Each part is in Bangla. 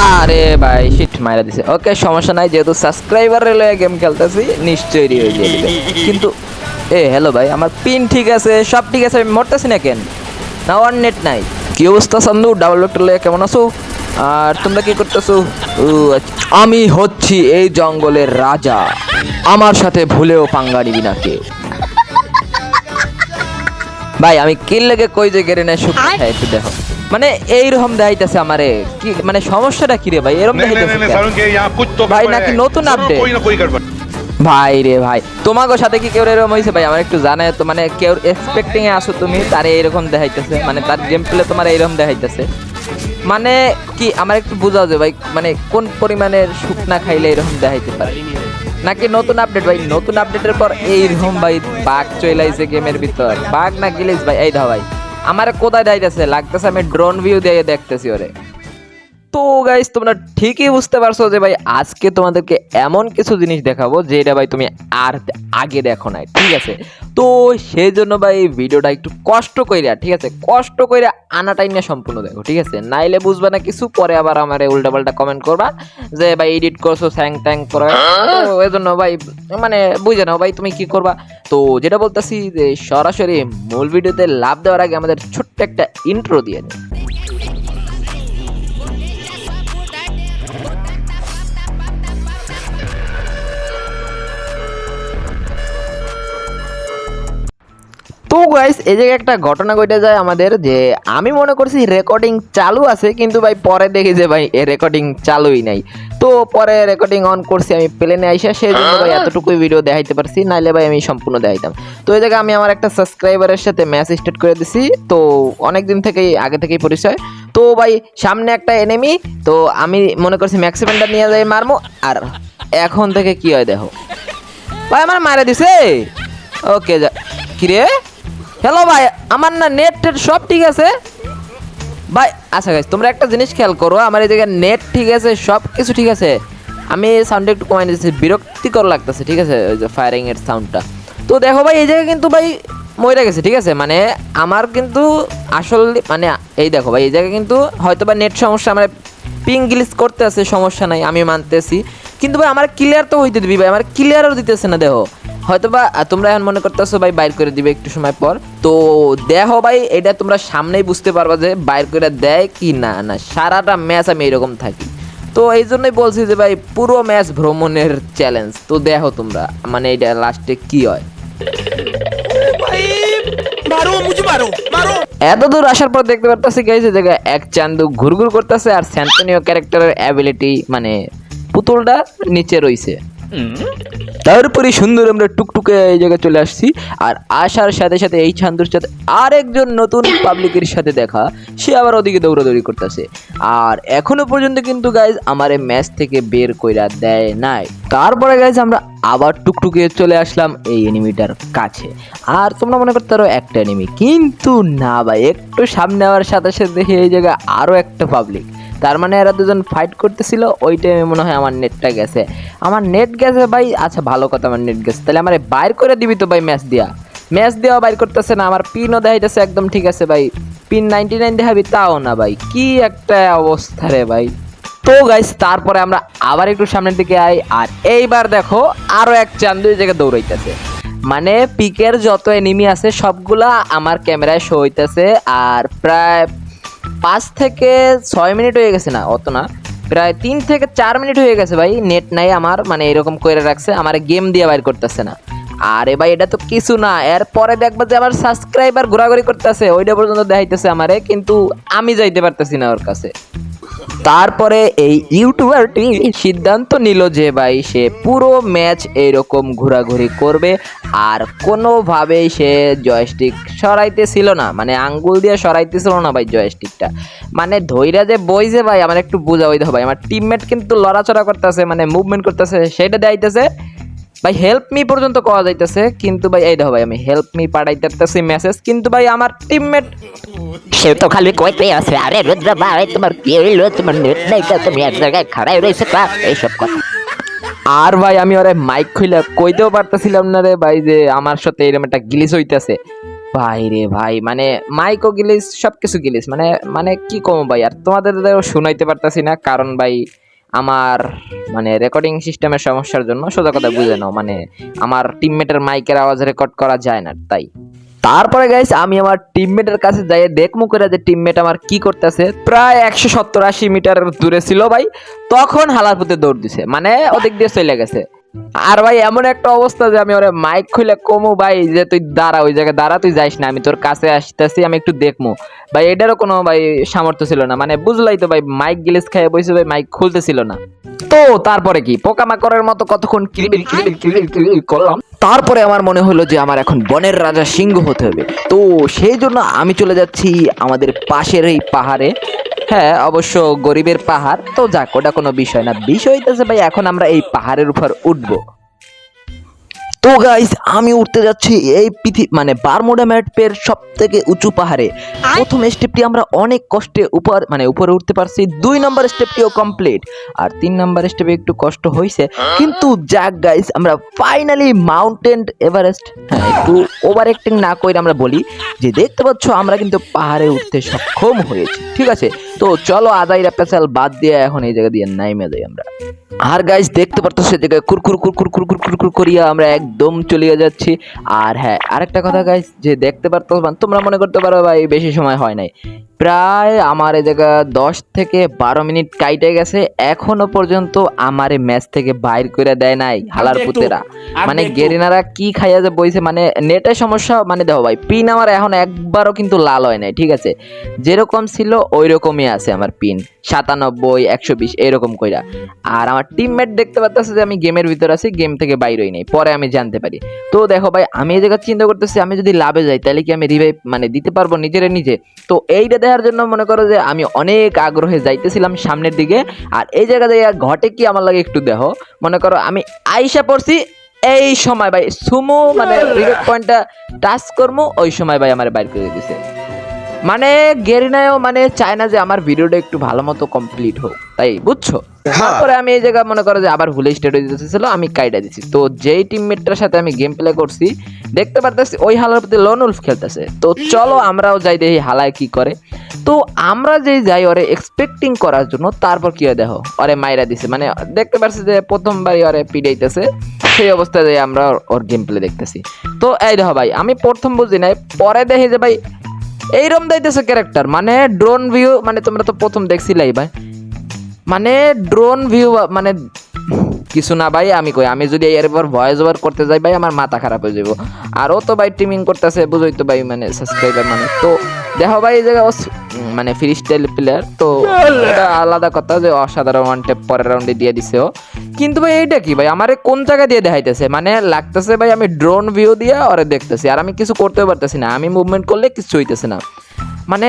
আরে ভাই শিট মাইরা দিছে। ওকে সমস্যা নাই, যেহেতু সাবস্ক্রাইবার লয়ে গেম খেলতেছি, নিশ্চয়ই দিয়ে দিবে। কিন্তু, এ হ্যালো ভাই, আমার পিন ঠিক আছে, সব ঠিক আছে, আমি মরতেছি না কেন? না ওয়ান নেট নাই। কি অবস্থা সান্দু? ডাবল ডক্টর লয়ে কেমন আছো? আর তোমরা কি করতেছো। আমি হচ্ছি এই জঙ্গলের রাজা। আমার সাথে ভুলেও পাঙ্গা নিবি না কেউ ভাই, আমি কিল লেগে কই যে গেরে না শুক হ্যাঁ একটু দেখো। মানে এইরকম দেখাইতেছে আমারে। কি মানে সমস্যাটা কি রে ভাই? এরকম দেখাইতেছে ভাই নাকি নতুন আপডেট ভাই রে ভাই তোমাকে সাথে কি কেউ এরকম হয়েছে ভাই? আমার একটু জানায় তো মানে কেউ এক্সপেক্টিং এ আসো তুমি তার এইরকম দেখাইতেছে মানে তার গেম প্লে তোমার এইরকম দেখাইতেছে। মানে কি আমার একটু বোঝাও যে ভাই মানে কোন পরিমাণের শুকনা খাইলে এরকম দেখাইতে পারে? নাকি নতুন আপডেট ভাই? নতুন আপডেটের পর এইরকম ভাই বাঘ চলে আইছে গেমের ভিতর। বাঘ না গিলিস ভাই? এই ধা ভাই। আমার কোথায় দেখাইতেছে লাগতেছে আমি ড্রোন ভিউ দিয়ে দেখতেছি ওরে। তো গাইস তোমরা ঠিকই বুঝতে পারছ যে ভাই, আজকে তোমাদেরকে এমন কিছু জিনিস দেখাবো যেটা ভাই তুমি আর আগে দেখো নাই, ঠিক আছে? তো সেই জন্য ভাই, ভিডিওটা একটু কষ্ট কইরা, ঠিক আছে? কষ্ট কইরা আনাটাই না সম্পূর্ণ দেখো, ঠিক আছে? নাইলে বুঝবে না কিছু, পরে আবার আমার উল্টা পাল্টা কমেন্ট করবা যে ভাই এডিট করছ স্যাং ট্যাং করে। এই জন্য ভাই মানে বুঝে নাও ভাই, তুমি কি করবা? তো যেটা বলতেছি যে সরাসরি মূল ভিডিওতে লাভ দেওয়ার আগে আমাদের ছোট্ট একটা ইন্ট্রো দিয়ে দিই তো গাইস এই জায়গায় একটা ঘটনা ঘটে যায় আমাদের যে আমি মনে করছি রেকর্ডিং চালু আছে কিন্তু ভাই পরে দেখি যে ভাই এ রেকর্ডিং চালুই নাই। তো পরে রেকর্ডিং অন করছি আমি প্লেনে আইসা সেই জন্য ভাই এতটুকুই ভিডিও দেখাইতে পারছি নাইলে ভাই আমি সম্পূর্ণ দেখাইতাম। তো এই জায়গায় আমি আমার একটা সাবস্ক্রাইবারের সাথে ম্যাচ স্টার্ট করে দিছি তো অনেক দিন থেকেই আগে থেকেই পরিচয়। তো ভাই সামনে একটা এনিমি তো আমি মনে করছি ম্যাক্সিমেন্টটা নিয়ে যাই মারমো আর এখন থেকে কি হয় দেখো। ভাই আমার মারা দিছে! ওকে যা। কিরে? হ্যালো ভাই, আমার না নেট টেট সব ঠিক আছে। ভাই আচ্ছা গাইস তোমরা একটা জিনিস খেয়াল করো, আমার এই জায়গায় নেট ঠিক আছে, সব কিছু ঠিক আছে। আমি সাউন্ডটা একটু কমাই দিচ্ছি, বিরক্তিকর লাগতেছে, ঠিক আছে? ওই যে ফায়ারিং এর সাউন্ডটা তো দেখো ভাই, এই জায়গায় কিন্তু ভাই মরে গেছে, ঠিক আছে? মানে আমার কিন্তু আসল মানে এই দেখো ভাই, এই জায়গায় কিন্তু হয়তো বা নেট সমস্যা, আমার পিং গ্লিচ করতে আছে, সমস্যা নাই, আমি মানতেছি। কিন্তু ভাই, আমার ক্লিয়ার তো হইতে দিবি ভাই, আমার ক্লিয়ারও দিতেছে না, দেখো। হয়তোবা তোমরা এখন মনে করতেছো ভাই বাইর করে দিবে একটু সময় পর। তো দেহ ভাই এটা তোমরা সামনেই বুঝতে পারবা যে বাইর করে দেয় কি না না সারাটা ম্যাচ আমি এরকম থাকি। তো এই জন্যই বলছি যে ভাই পুরো ম্যাচ ভ্রমণের চ্যালেঞ্জ তো দেখো তোমরা মানে এটা লাস্টে কি হয়? এত দূর আসার পর দেখতে পারতেছি গাইজ জায়গায় এক চান্দু ঘুরঘুর করতেছে আর স্যান্তনিও ক্যারেক্টারের অ্যাবিলিটি মানে পুতুলটা নিচে রইছে। তারপরে সুন্দর আমরা টুকটুকে এই জায়গায় চলে আসছি। আর আসার সাথে সাথে এই ছান্দুর সাথে আরেকজন নতুন পাবলিকের সাথে দেখা, সে আবার ওদিকে দৌড়াদৌড়ি করতেছে। আর এখনও পর্যন্ত কিন্তু গাইজ আমার ম্যাচ থেকে বের কইরা দেয় নাই। তারপরে গাইজ আমরা আবার টুকটুকে চলে আসলাম এই এনিমিটার কাছে। আর তোমরা মনে করতে পারো একটা এনিমি কিন্তু না ভাই, একটু সামনে আবার সাথে সাথে দেখি এই জায়গায় আরও একটা পাবলিক তার মানে এরা দুজন ফাইট করতেছিল, ওই টাইমে মনে হয় আমার নেটটা গেছে। আমার নেট গেছে ভাই আচ্ছা ভালো কথা, আমার নেট গেছে। তাহলে আমার বাইর করে দিবি তো ভাই ম্যাচ দিয়া। ম্যাচ দেওয়া বাইর করতেছে না, আমার পিনও দেখাইতেছে, একদম ঠিক আছে ভাই। পিন নাইনটি নাইন দেখাবি, তাও না ভাই। কি একটা অবস্থা রে ভাই। তো গাইস তারপরে আমরা আবার একটু সামনের দিকে আই, আর এইবার দেখো, আরও এক চান্দু এই জায়গায় দৌড়াইতেছে। মানে পিকের যত এনিমি আছে, সবগুলা আমার ক্যামেরায় শো হইতেছে, আর প্রায় পাঁচ থেকে ছয় মিনিট হয়ে গেছে না, অত না। প্রায় তিন থেকে চার মিনিট হয়ে গেছে ভাই নেট নাই আমার মানে এরকম করে রাখছে, আমার গেম দিয়ে বাইর করতেছে না। আরে ভাই, এটা তো কিছু না, এরপরে দেখবা যে আমার সাবস্ক্রাইবার ঘোরাঘুরি করতেছে, ওইটা পর্যন্ত দেখাইতেছে আমারে, কিন্তু আমি যাইতে পারতেছি না ওর কাছে। তারপরে এই ইউটিউবারটি সিদ্ধান্ত নিল যে ভাই সে পুরো ম্যাচ এইরকম ঘোরাঘুরি করবে আর কোনোভাবেই সে জয়স্টিক সরাইতেছিল না। মানে আঙ্গুল দিয়ে সরাইতেছিল না ভাই জয়স্টিকটা মানে ধৈরা যে বই যে ভাই, আমার একটু বোঝা হইতে ভাই, আমার টিমমেট কিন্তু লড়াচড়া করতেছে মানে মুভমেন্ট করতেছে, সেটা দেখাইতেছে ভাই হেল্প মি পর্যন্ত কওয়া যাইতেছে কিন্তু ভাই এই দেখো ভাই আমি হেল্প মি পাঠাইতেছি মেসেজ কিন্তু ভাই আমার টিমমেট সে তো খালি কইতে আছে আরে রুদ্র ভাই তোমার কি হইল? তোমার নেট নাই তো তুমি এক জায়গায় খাড়াই রয়েছে কা? এইসব কথা। আর ভাই আমি ওরে মাইক খুইলা কইতেও পারতেছিলাম না রে ভাই যে আমার সাথে এরকম একটা গিলিস হইতেছে। ভাই রে ভাই মানে মাইকও গিলিস সব কিছু গিলিস মানে মানে কি কম ভাই আর তোমাদের শুনাইতে পারতাছি না কারণ ভাই আমার মানে রেকর্ডিং সিস্টেমের সমস্যার জন্য সোজা কথা বুঝে নাও মানে আমার টিমমেটের মাইকের আওয়াজ রেকর্ড করা যায় না, তাই। তারপরে গাইস আমি আমার টিমমেটের কাছে যাই দেখমু করে যে টিমমেট আমার কি করতেছে। প্রায় একশো সত্তর আশি মিটার দূরে ছিল ভাই, তখন হালার প্রতি দৌড় দিছে মানে ওদিক দিয়ে চলে গেছে। আর ভাই, এমন একটা অবস্থা যে আমি ওরে মাইক খুলে কমু ভাই, যে তুই দাঁড়া, ওই জায়গায় দাঁড়া, তুই যাইস না, আমি তোর কাছে আসতেছি, আমি একটু দেখমু। ভাই, এটারও কোনো, ভাই, সামর্থ্য ছিল না। মানে বুঝলাই তো ভাই মাইক গিলিস খেয়ে বসে ভাই মাইক খুলতেছিল না। তো তারপরে কি? পোকামাকড়ের মতো কতক্ষণ কিরিবিল কিরিবিল কিরিবিল কিরিবিল করলাম। তারপরে আমার মনে হলো যে আমার এখন বনের রাজা সিংহ হতে হবে। তো সেই জন্য আমি চলে যাচ্ছি আমাদের পাশের এই পাহাড়ে। হ্যাঁ অবশ্য গরিবের পাহাড়। তো যাক, ওটা কোনো বিষয় না। বিষয় হইতেছে ভাই, এখন আমরা এই পাহাড়ের উপর উঠবো। তো গাইস আমি উঠতে যাচ্ছি এই পৃথিবী মানে বারমুডা ম্যাটপের সব থেকে উঁচু পাহাড়ে। প্রথম স্টেপটি আমরা অনেক কষ্টে উপর মানে উপরে উঠতে পারছি। দুই নম্বর স্টেপটিও কমপ্লিট আর তিন নম্বর স্টেপে একটু কষ্ট হয়েছে কিন্তু যাক গাইস আমরা ফাইনালি মাউন্টেন এভারেস্ট হ্যাঁ একটু ওভার অ্যাক্টিং না করে আমরা বলি যে দেখতে পাচ্ছ আমরা কিন্তু পাহাড়ে উঠতে সক্ষম হয়েছি। ঠিক আছে? তো চলো আদাইরা পেশাল বাদ দিয়ে এখন এই জায়গা দিয়ে নাইমে যাই আমরা। আর গাইস দেখতে পারতো সে জায়গায় কুরকুর কুরকুর কুরকুর কুরকুর করিয়া আমরা একদম চলিয়ে যাচ্ছি। আর হ্যাঁ আরেকটা কথা গাইস যে দেখতে পারতো তোমরা মনে করতে পারো ভাই বেশি সময় হয় নাই। প্রায় আমার এই জায়গা দশ থেকে বারো মিনিট কাইটে গেছে। এখনও পর্যন্ত আমার ম্যাচ থেকে বাইর করে দেয় নাই হালার পুতেরা। মানে গেরিনারা কি খাইয়া যে বইছে মানে নেটের সমস্যা মানে দেখো ভাই পিন আমার এখন একবারও কিন্তু লাল হয় নাই ঠিক আছে? যেরকম ছিল ওই রকমই আছে আমার পিন। সাতানব্বই একশো বিশ এরকম কইরা। আর আমার টিমমেট দেখতে পাচ্তেছে যে আমি গেমের ভিতর আছি গেম থেকে বাইরে হই নাই পরে আমি জানতে পারি। তো দেখো ভাই আমি এই জায়গা চিন্তা করতেছি আমি যদি লাভে যাই তাহলে কি আমি রিভাইভ মানে দিতে পারব নিজের নিজে? তো এইটা দেখার জন্য মনে করো যে আমি অনেক আগ্রহে যাইতেছিলাম সামনের দিকে। আর এই জায়গা দিয়ে ঘটে কি আমার লাগে একটু দেহ। মনে করো আমি আইসা পড়ছি, এই সময় ভাই সুমো মানে রিভাইভ পয়েন্টটা টাচ করব ওই সময় ভাই আমার বাইর করে দিছে। মানে গেরিনায়ও মানে চায় না যে আমার ভিডিওটা একটু ভালো মতো কমপ্লিট হোক। তাই বুঝছ? তারপরে আমি এই জায়গা মনে করো যে আবার ভুলে স্টার্ট হয়ে যেতেছিল আমি কাইটা দিছি। তো যেই টিমমেটটার সাথে আমি গেম প্লে করছি দেখতে পারতেছি ওই হালার প্রতি লোন উলফ খেলতেছে। তো চলো আমরাও যাই দেখি হালায় কি করে। তো আমরা যেই যাই ওরে এক্সপেক্টিং করার জন্য তারপর কি হয় দেখো ওরে মাইরা দিছে। মানে দেখতে পারছি যে প্রথমবারই ওরে পিড়াইতেছে সেই অবস্থায় যাই আমরা ওর- গেম প্লে দেখতেছি। তো এই দেখো ভাই আমি প্রথম বুঝি নাই পরে দেখি যে ভাই এইরকম দিতেছে ক্যারেক্টার মানে ড্রোন ভিউ মানে তোমরা তো প্রথম দেখছিলাই ভাই। মানে ড্রোন ভিউ মানে কিছু না ভাই আমি কই আমি যদি এর পর ভয়েস ওভার করতে যাই ভাই আমার মাথা খারাপ হয়ে যাব। আর ও তো ভাই টিমিং করতেছে বুঝোই তো ভাই মানে সাবস্ক্রাইবার মানে। তো দেখো ভাই এই উম, মানে ফ্রি স্টাইল প্লেয়ার তো আলাদা কথা যে অসাধারণ ওয়ান টেপ পরের রাউন্ডে দিয়ে দিছে ও। কিন্তু ভাই এইটা কি ভাই আমারে কোন জায়গা দিয়ে দেখাইতেছে? মানে লাগতেছে ভাই আমি ড্রোন ভিউ দিয়ে ওরে দেখতেছি আর আমি কিছু করতেও পারতেছি না আমি মুভমেন্ট করলে কিছু হইতেছে না। মানে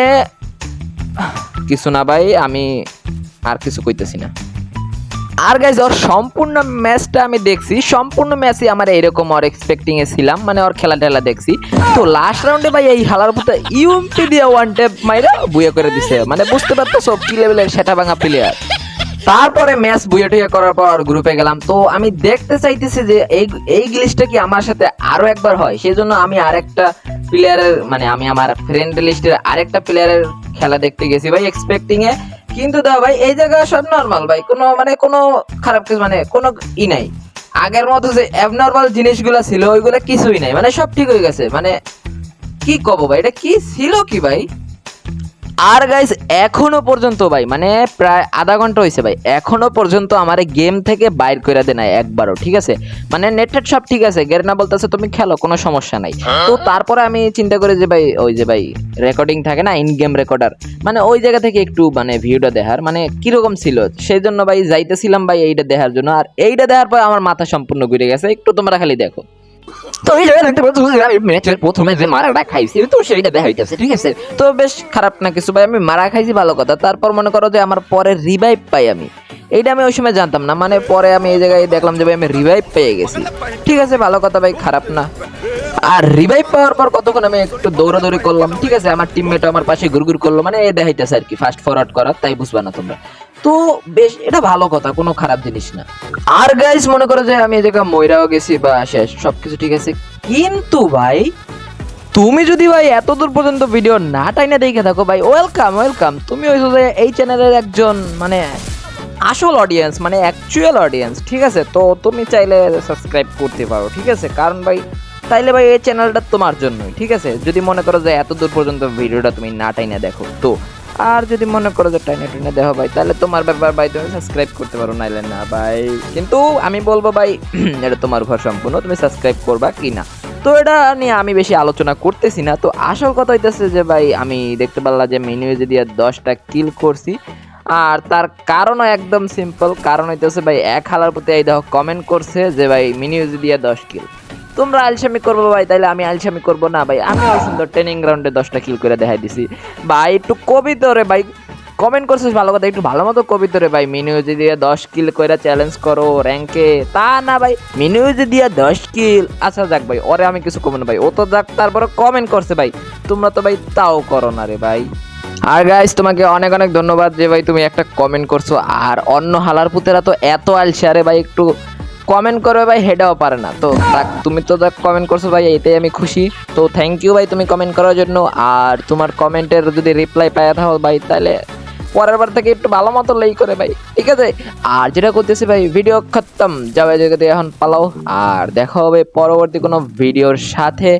কিছু না ভাই আমি আর কিছু কইতেছি না। আর গাইজ ওর সম্পূর্ণ ম্যাচটা আমি দেখছি। সম্পূর্ণ ম্যাচই আমার এরকম ওর এক্সপেক্টিং এ ছিলাম মানে ওর খেলা টেলা দেখছি। তো লাস্ট রাউন্ডে ভাই এই হালার মতো ইউএমপি দিয়ে ওয়ান টেপ মাইরা বুয়ে করে দিছে। মানে বুঝতে পারতো সব কি লেভেলের সেটা ভাঙা প্লেয়ার তারপরে ম্যাচ বুয়ে টুয়ে করার পর গ্রুপে গেলাম। তো আমি দেখতে চাইতেছি যে এই এই গ্লিচটা কি আমার সাথে আরও একবার হয়? সেজন্য আমি আরেকটা প্লেয়ারের মানে আমি আমার ফ্রেন্ড লিস্টের আরেকটা প্লেয়ারের খেলা দেখতে গেছি। ভাই এক্সপেক্টিং এ কিন্তু দা ভাই, এই জায়গা সব নর্মাল ভাই। কোনো মানে কোনো খারাপ কিছু মানে কোনো ই নাই। আগের মতো যে অ্যাবনর্মাল জিনিসগুলো ছিল, ওইগুলো কিছুই নাই। মানে সব ঠিক হয়ে গেছে। মানে কি কব ভাই, এটা কি ছিল কি ভাই? আর গাইস এখনও পর্যন্ত ভাই মানে প্রায় আধা ঘণ্টা হয়েছে ভাই এখনও পর্যন্ত আমার গেম থেকে বাইর করে দেয় নাই একবারও ঠিক আছে? মানে নেটেড সব ঠিক আছে গেরনা বলতেছে তুমি খেলো কোনো সমস্যা নাই। তো তারপরে আমি চিন্তা করি যে ভাই ওই যে ভাই রেকর্ডিং থাকে না ইন গেম রেকর্ডার মানে ওই জায়গা থেকে একটু মানে ভিউটা দেখার মানে কীরকম ছিল? সেই জন্য ভাই যাইতেছিলাম ভাই এইটা দেখার জন্য আর এইটা দেখার পর আমার মাথা সম্পূর্ণ ঘুরে গেছে একটু তোমরা খালি দেখো। তো এই জায়গায় দেখতে পাচ্ছ আমি ম্যাচের প্রথমে যে মারাটা খাইছি, তো সেইটা দেখাইতেছে ঠিক আছে? তো বেশ খারাপ না কিছু, ভাই, আমি মারা খাইছি, ভালো কথা। তারপর মনে করো যে আমার পরে রিভাইভ পাই আমি। এইটা আমি ওই সময় জানতাম না মানে পরে আমি এই জায়গায় দেখলাম যে ভাই, আমি রিভাইভ পেয়ে গেছি। ঠিক আছে, ভালো কথা, ভাই, খারাপ না। আর রিভাইভ পাওয়ার পর কতক্ষণ আমি একটু দৌড়াদৌড়ি করলাম, ঠিক আছে? আমার টিমমেট আমার পাশে ঘুরঘুর করল মানে এ দেখাইতেছে আর কি ফাস্ট ফরওয়ার্ড করার, তাই বুঝবা না তোমরা। তো বেশ, এটা ভালো কথা, কোনো খারাপ জিনিস না। আর গাইস মনে করো যে আমি এই জায়গায় ময়রাও গেছি বা শেষ, সবকিছু ঠিক আছে। কিন্তু ভাই, তুমি যদি ভাই এত দূর পর্যন্ত ভিডিও না টাইনে দেখে থাকো, ভাই ওয়েলকাম ওয়েলকাম তুমি হইছো যে এই চ্যানেলের একজন মানে আসল অডিয়েন্স মানে অ্যাকচুয়াল অডিয়েন্স ঠিক আছে? তো তুমি চাইলে সাবস্ক্রাইব করতে পারো, ঠিক আছে? কারণ ভাই, তাইলে ভাই এই চ্যানেলটা তোমার জন্যই, ঠিক আছে? যদি মনে করো যে এত দূর পর্যন্ত ভিডিওটা তুমি না টাইনে দেখো, তো আর যদি মনে করো যে টাইনে টাইনে দেখো ভাই, তাহলে তোমার ব্যাপার ভাই, তুমি সাবস্ক্রাইব করতে পারো, নাইলে না ভাই। কিন্তু আমি বলব ভাই, এটা তোমার উপর সম্পূর্ণ, তুমি সাবস্ক্রাইব করবা কি না? তো এটা নিয়ে আমি বেশি আলোচনা করতেছি না। তো আসল কথা হইতেছে যে ভাই, আমি দেখতে পারলাম যে মিনিউজে দিয়ে দশটা কিল করছি, আর তার কারণও একদম সিম্পল কারণ হইতেছে ভাই, এক হালার প্রতি এই দেখো কমেন্ট করছে যে ভাই মিনিউজে দিয়ে দশ কিল তোমরা আলসামি করব ভাই, তাইলে আমি আলসামি করব না ভাই। আমি সুন্দর ট্রেনিং গ্রাউন্ডে দশটা কিল করে দেখাই দিছি। ভাই, একটু কবিতা রে ভাই কমেন্ট করছিস ভালো কথা, একটু ভালো মতো কবিতা রে ভাই। মিনিউজে দিয়ে দশ কিল করে চ্যালেঞ্জ করো র্যাঙ্কে তা না ভাই। মিনিউজে দিয়ে দশ কিল আচ্ছা যাক ভাই, ওরে আমি কিছু কমেন্ট ভাই। ও তো যাক তারপরে কমেন্ট করছে ভাই। তোমরা তো ভাই তাও করো না রে ভাই। আর গাইস তোমাকে অনেক অনেক ধন্যবাদ যে ভাই তুমি একটা কমেন্ট করছ। আর অন্য হালার পুতেরা তো এত আলসে আরে ভাই, একটু কমেন্ট করবে ভাই হেডাও পারে না। তো তুমি তো কমেন্ট করছ ভাই এটাই আমি খুশি। তো থ্যাংক ইউ ভাই, তুমি কমেন্ট করার জন্য। আর তোমার কমেন্টের যদি রিপ্লাই পাওয়া থাকো ভাই, তাহলে পরের বার থেকে একটু ভালো মতো লেই করে ভাই। ঠিক আছে? আর যেটা করতেছি ভাই ভিডিও খতম। যাবে জায়গাতে এখন পালাও। আর দেখা হবে পরবর্তী কোনো ভিডিওর সাথে।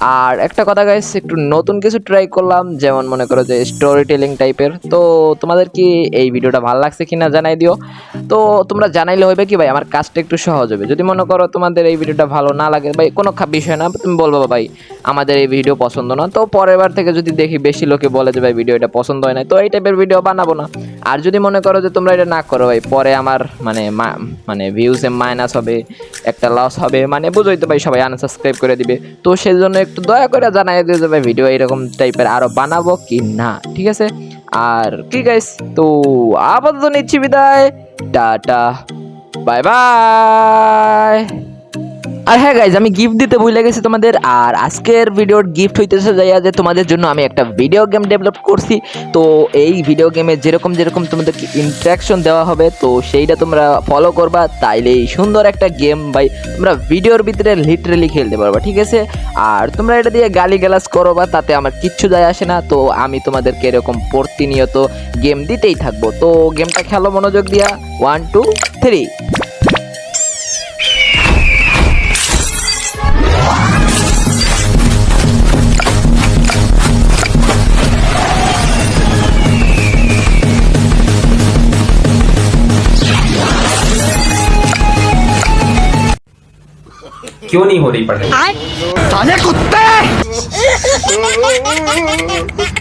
আর একটা কথা গাইস একটু নতুন কিছু ট্রাই করলাম, যেমন মনে করো যে স্টোরি টেলিং টাইপের তো তোমাদের কি এই ভিডিওটা ভালো লাগছে কিনা জানাই দিও। তো তোমরা জানাইলে হবে কি ভাই, আমার কাজটা একটু সহজ হবে। যদি মনে করো তোমাদের এই ভিডিওটা ভালো না লাগে, ভাই, কোনো বিষয় না, তুমি বলব, ভাই আমাদের এই ভিডিও পছন্দ না। তো পরের বার থেকে যদি দেখি বেশি লোকে বলে যে, ভাই ভিডিও এটা পছন্দ হয় না তো এই টাইপের ভিডিও বানাবো না। আর যদি মনে করো যে, তোমরা এটা না করো, ভাই, পরে আমার মানে মানে ভিউসে মাইনাস হবে, একটা লস হবে। মানে বুঝোই তো, ভাই, সবাই আনসাবস্ক্রাইব করে দিবে। তো সেই জন্য একটু দয়া করে জানাই দিও যে, ভাই ভিডিও এরকম টাইপের আরও বানাবো কি না? ঠিক আছে? আর কি গাইস তো আপাতত নিচ্ছি বিদায়। টাটা। Bye bye. আর হ্যাঁ গাইজ আমি গিফট দিতে ভুলে গেছি তোমাদের। আর আজকের ভিডিওর গিফট হইতেছে যাইয়া যে তোমাদের জন্য আমি একটা ভিডিও গেম ডেভেলপ করছি। তো এই ভিডিও গেমে যেরকম যেরকম তোমাদেরকে ইন্টারাকশন দেওয়া হবে, তো সেইটা তোমরা ফলো করবা। তাইলে এই সুন্দর একটা গেম ভাই। তোমরা ভিডিওর ভিতরে লিটারেলি খেলতে পারবা, ঠিক আছে? আর তোমরা এটা দিয়ে গালি গালাজ করো বা তাতে আমার কিচ্ছু যায় আসে না। তো আমি তোমাদেরকে এরকম প্রতিনিয়ত গেম দিতেই থাকব। তো গেমটা খেলো মনোযোগ দিয়া। ওয়ান টু থ্রি क्यों नहीं हो रही पढ़ाई? साले कुत्ते!